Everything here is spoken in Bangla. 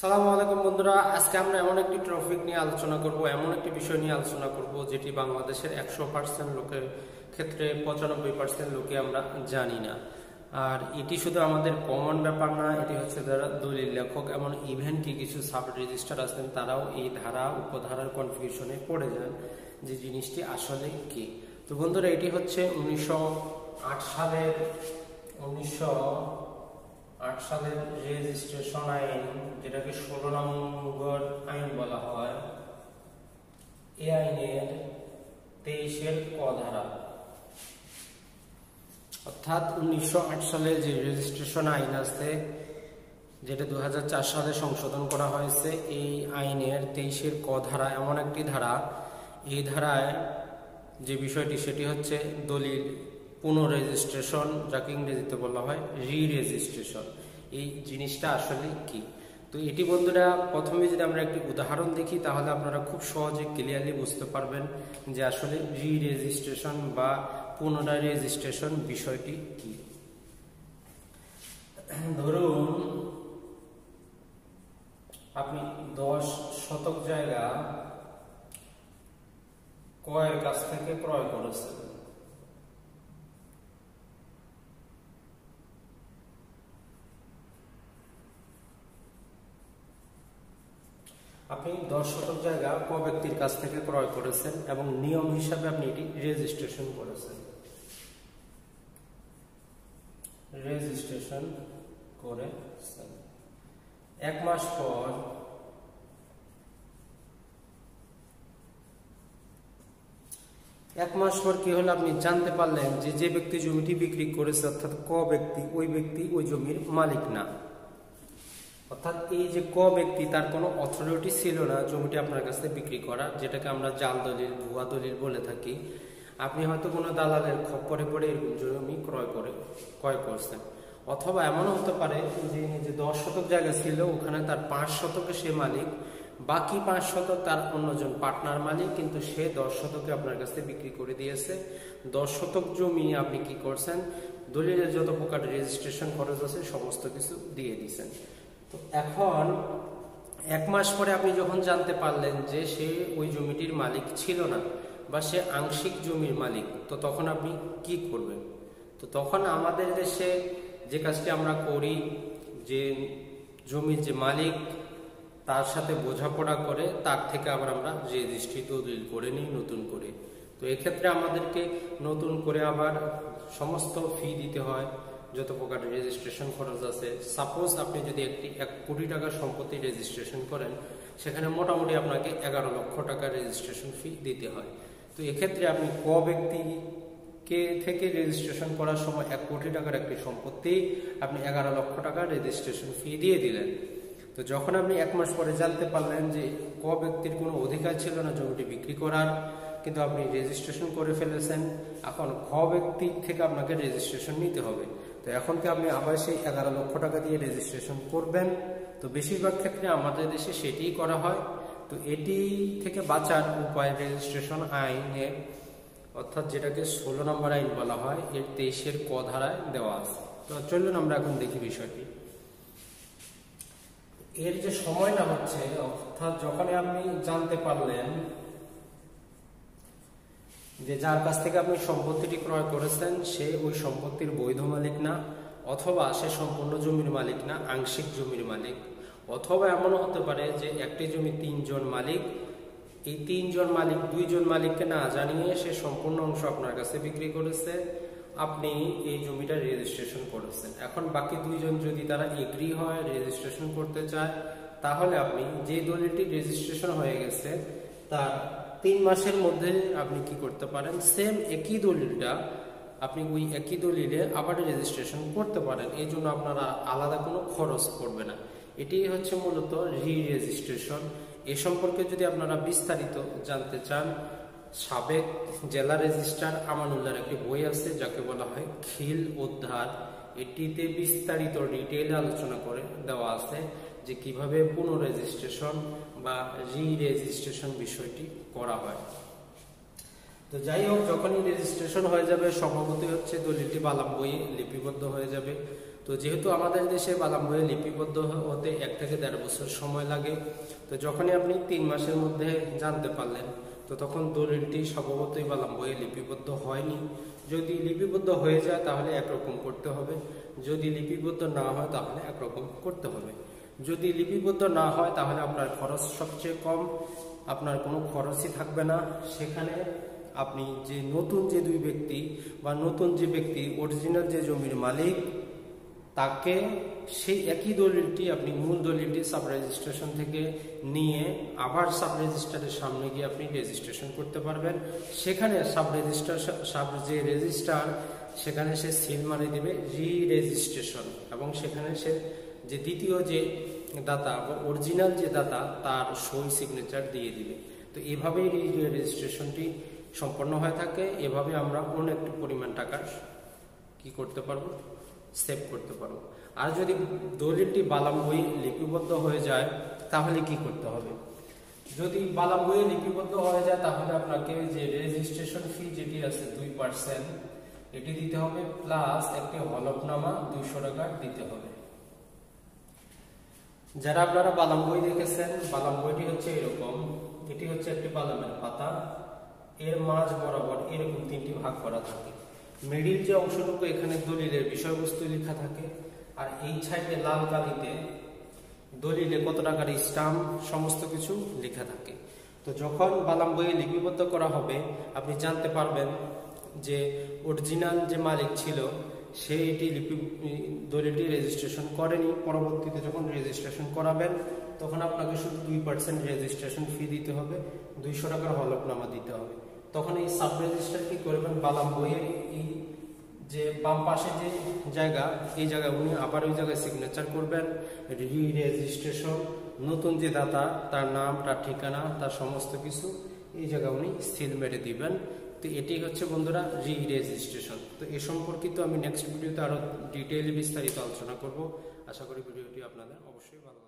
সালামু আলাইকুম বন্ধুরা, আজকে আমরা এমন একটি টপিক নিয়ে আলোচনা করব, এমন একটি বিষয় নিয়ে আলোচনা করব, যেটি বাংলাদেশের একশো পার্সেন্ট লোকের ক্ষেত্রে পঁচানব্বই পার্সেন্ট লোকে আমরা জানি না। আর এটি শুধু আমাদের কমন ব্যাপার না, এটি হচ্ছে যারা দলিল লেখক এমন ইভেন কি কিছু সাব রেজিস্টার আছেন, তারাও এই ধারা, উপধারার কনফিউশনে পড়ে যান যে জিনিসটি আসলে কি। তো বন্ধুরা, এটি হচ্ছে উনিশশো আট সালের, উনিশশো আট সালের রেজিস্ট্রেশন আইন, যেটাকে ষোলো নম্বর আইন বলা হয়, এ আইনের তেইশের ক ধারা। অর্থাৎ উনিশশো সালের যে রেজিস্ট্রেশন আইন আছে, যেটা দু সালে সংশোধন করা হয়েছে, এই আইনের তেইশের ক ধারা, এমন একটি ধারা। এই ধারায় যে বিষয়টি, সেটি হচ্ছে দলিল পুনঃরেজিস্ট্রেশন যাকে ইংরেজিতে বলা হয় রি রেজিস্ট্রেশন এই জিনিসটা আসলে কি? তো এটি বন্ধুরা, প্রথমে যদি আমরা একটি উদাহরণ দেখি, তাহলে আপনারা খুব সহজে ক্লিয়ারলি বুঝতে পারবেন যে আসলে রি রেজিস্ট্রেশন বা পুনরায় রেজিস্ট্রেশন বিষয়টি কি। ধরুন, আপনি দশ শতক জায়গা কয়ের কাছ থেকে ক্রয় করেছেন। আপনি দশ শতক জায়গা ক ব্যক্তির কাছ থেকে ক্রয় করেছেন এবং নিয়ম হিসাবে আপনি এটি রেজিস্ট্রেশন করেছেন। রেজিস্ট্রেশন করেছেন। এক মাস পর এক মাস পর কি হলো আপনি জানতে পারলেন যে যে ব্যক্তি জমিটি বিক্রি করেছে অর্থাৎ ক ব্যক্তি, ওই ব্যক্তি ওই জমির মালিক না। অর্থাৎ এই যে ক ব্যক্তি, তার কোনো অথরিটি ছিল না জমিটি আপনার কাছে বিক্রি করা, যেটাকে আমরা জাল দলিল, ভুয়া দলিল বলে থাকি। আপনি হয়তো কোনো দালালের খপ্পরে পড়ে এরকম জমি ক্রয় করে, ক্রয় করছেন। অথবা এমনও হতে পারে যে যে দশ শতক জায়গা ছিল, ওখানে তার পাঁচ শতকে সে মালিক, বাকি পাঁচ শতক তার অন্যজন পার্টনার মালিক, কিন্তু সে দশ শতকে আপনার কাছে বিক্রি করে দিয়েছে। দশ শতক জমি আপনি কি করছেন? দলিলের যত প্রকার রেজিস্ট্রেশন খরচ আছে, সমস্ত কিছু দিয়ে দিয়েছেন। তো এখন এক মাস পরে আপনি যখন জানতে পারলেন যে সে ওই জমিটির মালিক ছিল না বা সে আংশিক জমির মালিক, তো তখন আপনি কি করবেন? তো তখন আমাদের দেশে যে কাজটি আমরা করি, যে জমির যে মালিক তার সাথে বোঝাপড়া করে তার থেকে আবার আমরা যে রেজিস্ট্রি দলিল করে নিই, নতুন করে। তো এক্ষেত্রে আমাদেরকে নতুন করে আবার সমস্ত ফি দিতে হয়। যত প্রকার রেজিস্ট্রেশন খরচ আছে সাপোজ আপনি যদি একটি এক কোটি টাকার সম্পত্তি রেজিস্ট্রেশন করেন, সেখানে মোটামুটি আপনাকে এগারো লক্ষ টাকা রেজিস্ট্রেশন ফি দিতে হয়। তো এক্ষেত্রে আপনি ক ব্যক্তি কে থেকে রেজিস্ট্রেশন করার সময় এক কোটি টাকার একটি সম্পত্তি আপনি এগারো লক্ষ টাকা রেজিস্ট্রেশন ফি দিয়ে দিলেন। তো যখন আপনি এক মাস পরে জানতে পারলেন যে ক ব্যক্তির কোনো অধিকার ছিল না জমিটি বিক্রি করার, কিন্তু আপনি রেজিস্ট্রেশন করে ফেলেছেন, এখন খ ব্যক্তি থেকে আপনাকে রেজিস্ট্রেশন নিতে হবে। তো এখন কি আপনি আবার সেই এগারো লক্ষ টাকা দিয়ে রেজিস্ট্রেশন করবেন? তো বেশিরভাগ ক্ষেত্রে আমাদের দেশে সেটিই করা হয়। তো এটি থেকে বাঁচার উপায় রেজিস্ট্রেশন আইনে, অর্থাৎ যেটাকে ষোলো নম্বর আইন বলা হয়, এর তেইশের ক ধারায় দেওয়া আছে। তো চলুন আমরা এখন দেখি বিষয়টি। এর যে সময়টা হচ্ছে, অর্থাৎ যখন আপনি জানতে পারলেন যে যার কাছ থেকে আপনি সম্পত্তিটি ক্রয় করেছেন, সে ওই সম্পত্তির বৈধ মালিক না, অথবা সে সম্পূর্ণ জমির মালিক না, আংশিক জমির মালিক। অথবা এমনও হতে পারে যে একটি জমি তিনজন মালিক, এই তিনজন মালিক, দুইজন মালিককে না জানিয়ে সে সম্পূর্ণ অংশ আপনার কাছে বিক্রি করেছে, আপনি এই জমিটা রেজিস্ট্রেশন করেছেন। এখন বাকি দুইজন যদি তারা এগ্রি হয়, রেজিস্ট্রেশন করতে চায়, তাহলে আপনি যে দলিলটি রেজিস্ট্রেশন হয়ে গেছে, তার তিন মাসের মধ্যে আপনি কি করতে পারেন? সেম একই দলিলটা আপনি ওই একই দলিলে আবার রেজিস্ট্রেশন করতে পারেন। এই জন্য আপনারা আলাদা কোনো খরচ পড়বে না। এটি হচ্ছে মূলত রি রেজিস্ট্রেশন এ সম্পর্কে যদি আপনারা বিস্তারিত জানতে চান, সাবেক জেলা রেজিস্ট্রার আমানুল্লাহর একটি বই আছে, যাকে বলা হয় খিল উদ্ধার। এটিতে বিস্তারিত ডিটেইল আলোচনা করে দেওয়া আছে। যে কীভাবে পুনঃরেজিস্ট্রেশন বা রি রেজিস্ট্রেশন বিষয়টি করা হয়। তো যাই হোক, যখনই রেজিস্ট্রেশন হয়ে যাবে, সম্ভবত হচ্ছে দলিলটি বালাম বইয়ে লিপিবদ্ধ হয়ে যাবে। তো যেহেতু আমাদের দেশে বালাম বইয়ে লিপিবদ্ধ হতে এক থেকে দেড় বছর সময় লাগে, তো যখনই আপনি তিন মাসের মধ্যে জানতে পারলেন, তো তখন দলিলটি স্বভাবতই বালাম বইয়ে লিপিবদ্ধ হয়নি। যদি লিপিবদ্ধ হয়ে যায়, তাহলে একরকম করতে হবে। যদি লিপিবদ্ধ না হয়, তাহলে একরকম করতে হবে। যদি লিপিবদ্ধ না হয়, তাহলে আপনার খরচ সবচেয়ে কম। আপনার কোনো খরচই থাকবে না। সেখানে আপনি যে নতুন যে দুই ব্যক্তি বা নতুন যে ব্যক্তি অরিজিনাল যে জমির মালিক, তাকে সেই একই দলিলটি আপনি মূল দলিলটি সাব রেজিস্ট্রেশন থেকে নিয়ে আবার সাব রেজিস্ট্রারের সামনে গিয়ে আপনি রেজিস্ট্রেশন করতে পারবেন। সেখানে সাব রেজিস্ট্রেশন সাব যে রেজিস্ট্রার, সেখানে সে সিল মারি দেবে রি রেজিস্ট্রেশন এবং সেখানে সে যে দ্বিতীয় যে দাতা বা অরিজিনাল যে দাতা, তার সই সিগনেচার দিয়ে দিবে। তো এভাবেই এই রেজিস্ট্রেশনটি সম্পন্ন হয়ে থাকে। এভাবে আমরা কোন অনেক পরিমাণ টাকা কি করতে পারব? সেভ করতে পারব। আর যদি দলিলটি বালাম বই লিপিবদ্ধ হয়ে যায়, তাহলে কি করতে হবে? যদি বালাম বইয়ে লিপিবদ্ধ হয়ে যায়, তাহলে আপনাকে যে রেজিস্ট্রেশন ফি যেটি আছে দুই পার্সেন্ট এটি দিতে হবে প্লাস একটি হলফনামা দুইশো টাকা দিতে হবে। যারা আপনারা বালাম বই দেখেছেন, বাদাম বইটি হচ্ছে এরকম। এটি হচ্ছে একটি বালামের পাতা। এর মাঝ বরাবর এরকম তিনটি ভাগ করা থাকে। মিডিল যে অংশটুকু এখানে দলিলের বিষয়বস্তু লেখা থাকে, আর এই সাইডে লাল কালিতে দলিলে কত টাকার স্টাম্প, সমস্ত কিছু লেখা থাকে। তো যখন বাদাম বইয়ে লিপিবদ্ধ করা হবে, আপনি জানতে পারবেন যে অরিজিনাল যে মালিক ছিল সে এটি লিপি, দলিলটি রেজিস্ট্রেশন করেনি। পরবর্তীতে যখন রেজিস্ট্রেশন করাবেন, তখন আপনাকে শুধু দুই পার্সেন্ট রেজিস্ট্রেশন ফি দিতে হবে, দুইশো টাকার হলফনামা দিতে হবে। তখন এই সাব রেজিস্টার কি করবেন? বালাম বইয়ের এই যে বাম পাশে যে জায়গা, এই জায়গায় উনি আবার ওই জায়গায় সিগনেচার করবেন। রি রেজিস্ট্রেশন নতুন যে দাতা, তার নাম, তার ঠিকানা, তার সমস্ত কিছু, এই জায়গায় উনি স্থির মেরে দিবেন। তো এটি হচ্ছে বন্ধুরা রি রেজিস্ট্রেশন তো এ সম্পর্কিত আমি নেক্সট ভিডিওতে আরও ডিটেইলি বিস্তারিত আলোচনা করব। আশা করি ভিডিওটি আপনাদের অবশ্যই ভালো